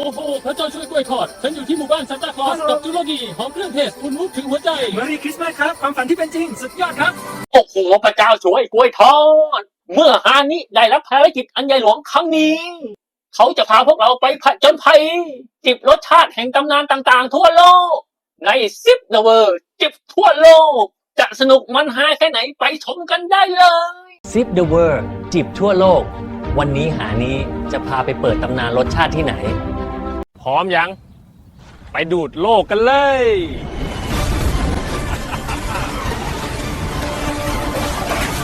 โอ้โหพระเจ้าช่วยกล้วยทอด ฉันอยู่ที่หมู่บ้านซานตาคลอสกับจุลกีหอมเครื่องเทศคุณมุกถึงหัวใจเมอรี่คริสต์มาสครับความฝันที่เป็นจริง สุดยอดครับ โอ้โหพระเจ้าช่วยกล้วยทอด เมื่อฮานิได้รับภารกิจอันใหญ่หลวงครั้งนี้ เขาจะพาพวกเราไปผจญภัย จิบรสชาติแห่งตำนานต่างๆ ทั่วโลก ในซิปเดเวอร์จิบทั่วโลก จะสนุกมันฮาแค่ไหนไปชมกันได้เลยซิปเดอะเวิร์จิบทั่วโลก วันนี้หานี้จะพาไปเปิดตำนานรสชาติที่ไหน พร้อมยัง ไปดูดโลกกันเลย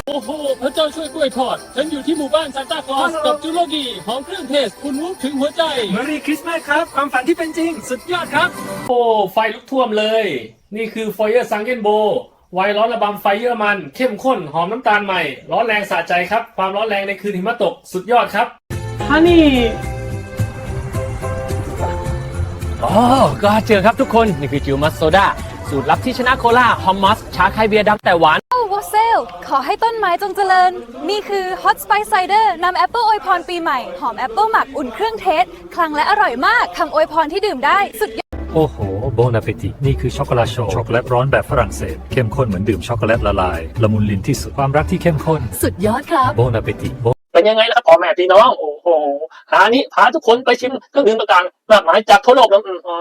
โอ้โห พระเจ้าช่วยกล้วยทอด ฉันอยู่ที่หมู่บ้านซานตาคลอสกับจุลกีหอมเครื่องเทศ คุณมุกถึงหัวใจเมอรี่คริสต์มาสครับ ความฝันที่เป็นจริง สุดยอดครับ โอ้ ไฟลุกท่วมเลย นี่คือฟอยเออร์ซังเกนโบไวร้อนระบำไฟเยอรมัน เข้มข้น หอมน้ำตาลใหม่ ร้อนแรงสะใจครับ ความร้อนแรงในคืนหิมะตก สุดยอดครับ ฮันนี่ อ๋อก็เจอครับทุกคน นี่คือจิวมัสโซดาสูตรลับที่ชนะโคลาฮอมมัสชาไคเบียร์ดำแต่หวานวอเซล ขอให้ต้นไม้จงเจริญ นี่คือ Hot Spice Cider นำแอปเปิลอวยพรปีใหม่ หอมแอปเปิลหมักอุ่นเครื่องเทส คลังและอร่อยมากคำอวยพรที่ดื่มได้สุดยอด โอ้โห โบนาเปตินี่คือช็อกโกแลตโชว์ช็อกโกแลตร้อนแบบฝรั่งเศส เข้มข้นเหมือนดื่มช็อกโกแลตละลาย ละมุนลิ้นที่สุดความรักที่เข้มข้น สุดยอดครับ โบนาเปติโบเป็นยังไงล่ะครับพ่อแม่พี่น้องโอ้ โหหานี้พาทุกคนไปชิมเครื่องดื่มต่างๆมากมายจากทั่วโลกแล้วอ๋อ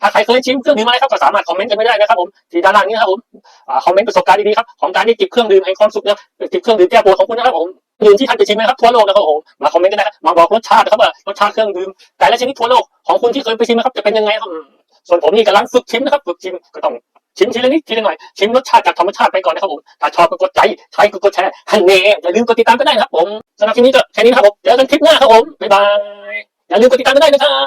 ถ้าใครเคยชิมเครื่องดื่มอะไรครับก็สามารถคอมเมนต์กันไม่ได้นะครับผมที่ด้านล่างนี้นะครับผมอคอมเมนต์ประสบการณ์ดีๆครับของการที่จิบเครื่องดื่มแห่งความสุขนะจิบเครื่องดื่มแก้ปวดของคุณนะครับผมดื่มที่ท่านไปชิมนะครับทั่วโลกนะครับผมมาคอมเมนต์กันนะครับมาบอกรสชาตินะครับว่ารสชาติเครื่องดื่มแต่ละชนิดทั่วโลกของคุณที่เคยไปชิมนะครับจะเป็นยังไงครับส่วนผมนี่กำลังฝึกชิมนะครับฝึกชิมก็ต้อง ชิมทีละนิดทีละหน่อยชิมรสชาติจากธรรมชาติไปก่อนนะครับผมถ้าชอบก็กดใจใครก็กดแชร์ฮันเน่อย่าลืมกดติดตามก็ได้นะครับผมสำหรับคลิปนี้ก็แค่นี้นะครับผมเจอกันคลิปหน้าครับผมบ๊ายบายอย่าลืมกดติดตามก็ได้นะครับ